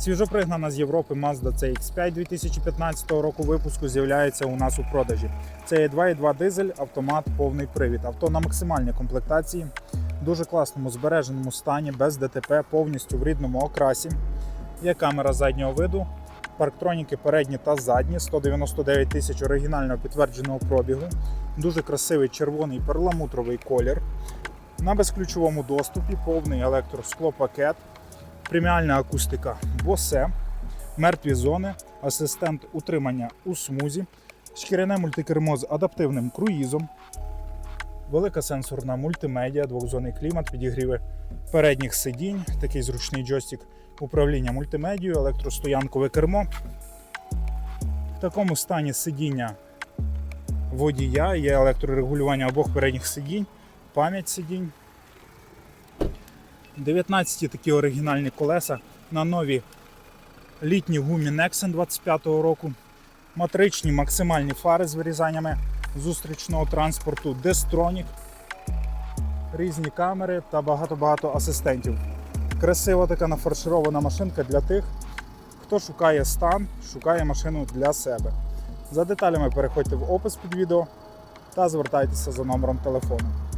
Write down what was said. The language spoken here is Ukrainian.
Свіжопригнана з Європи Mazda CX5 2015 року випуску з'являється у нас у продажі. Це є 2.2 дизель, автомат, повний привід. Авто на максимальній комплектації, дуже класному збереженому стані, без ДТП, повністю в рідному окрасі. Є камера заднього виду, парктроніки передні та задні, 199 тисяч оригінального підтвердженого пробігу, дуже красивий червоний перламутровий колір. На безключовому доступі повний електросклопакет, преміальна акустика Bose, мертві зони, асистент утримання у смузі, шкіряне мультикермо з адаптивним круїзом, велика сенсорна мультимедіа, двохзонний клімат, підігріви передніх сидінь, такий зручний джойстик управління мультимедією, електростоянкове кермо. В такому стані сидіння водія, є електрорегулювання обох передніх сидінь, пам'ять сидінь. 19 такі оригінальні колеса на нові літні гумі Nexen 25-го року. Матричні максимальні фари з вирізаннями зустрічного транспорту, Destronік, різні камери та багато-багато асистентів. Красива така нафарширована машинка для тих, хто шукає стан, шукає машину для себе. За деталями переходьте в опис під відео та звертайтеся за номером телефону.